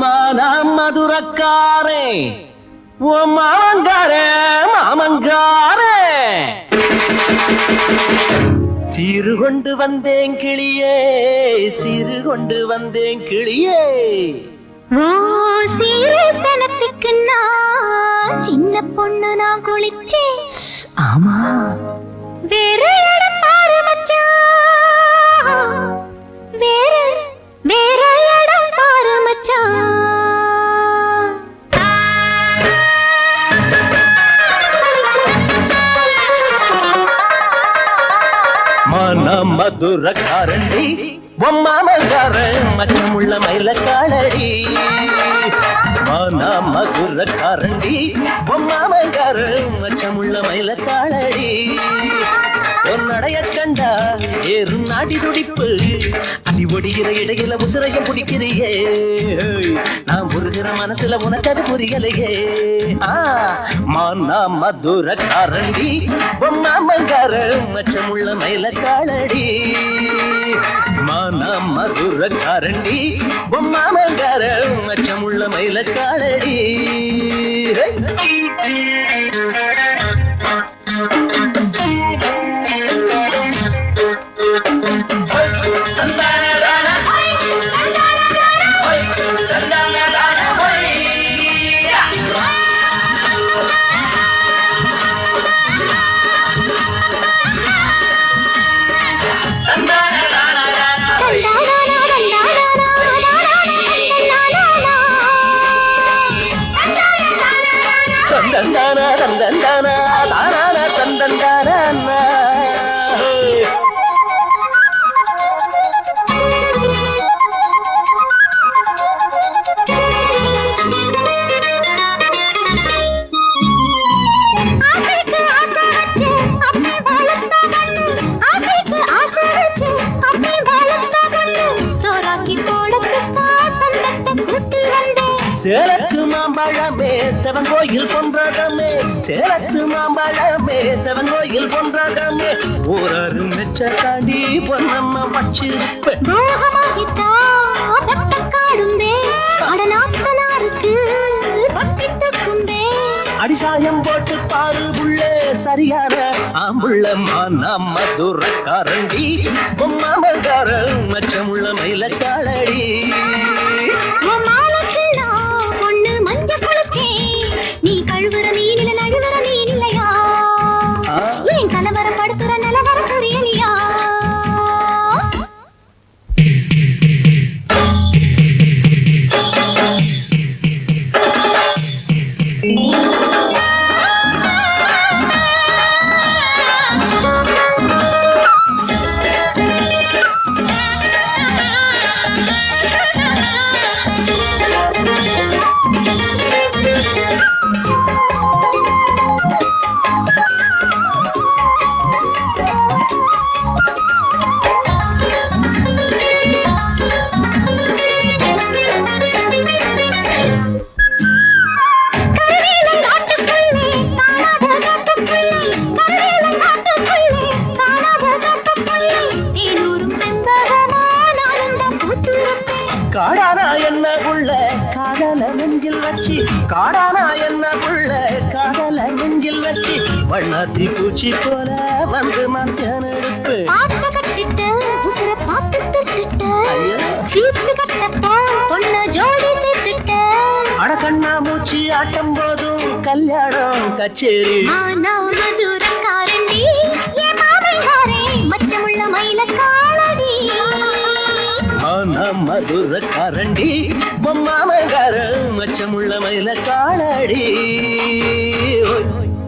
மானா மதுரக்காரே ஓ மாமங்காரே மாமங்காரே. சீரு கொண்டு வந்தேன் கிளியே சீரு கொண்டு வந்தேன் கிளியே. ஓ சீரசனத்துக்கு நான் சின்ன பொண்ணு நான் குளிச்சேன். ஆமா. வேற மன மதுரக்காரண்டி பொம்மாமங்காரன் மச்சமுள்ள மயிலக்காளடி மன மதுரக்காரண்டி பொம்மாமங்காரன் மச்சமுள்ள மயிலக்காளடி உன்னடைய கண்டா ஏறும் நாடி துடிப்பு. அடி ஒடிகிற இடையில உசுரையும் பிடிக்கிறியே. நான் புரிகிற மனசுல உனக்கு அது புரியலையே. ஆ, மானா மதுர காரண்டி பொம்மாமங்கார மயில காலடி. மானா மதுர காரண்டி பொம்மாமங்கார மச்சமுள்ள மயிலக்காளடி தந்தந்தானா తందందానా తందందానా తానా తందందానా சேலத்து மாம்பழமே சிவங்கோயில் பொன்றதமே சேலத்து மாம்பழமே சிவங்கோயில் பொன்றதமே ஊரரு மெச்ச தாண்டி பொன்னம்மா வச்சிருப்பேன் அடிசாயம் போட்டு பாரு புள்ளே சரியான ஆம்புள்ள மானா மதுரக்காரண்டி. பொம்மாமகார மச்சமுள்ள மயிலக்காளடி உன் காடானா என்ன புள்ள காதல நெஞ்சில் வச்சு காடானா என்ன புள்ள காதல நெஞ்சில் வச்சு வண்ணாத்தி பூச்சி போல வந்து மத்தியான எடுப்பு பாட்ட கட்டிட்டு உசுர பார்த்து திட்டுட்டு சீட்டு கட்டப்ப ஜோடி சேர்த்துட்ட அட கண்ணா மூச்சி ஆட்டம் போதும் கல்யாணம் கச்சேரி. ஆனா மயில காலடி ஆனா மதுர கரண்டி பொம்மாமகார மச்சமுள்ள மயில காலடி ஓய்.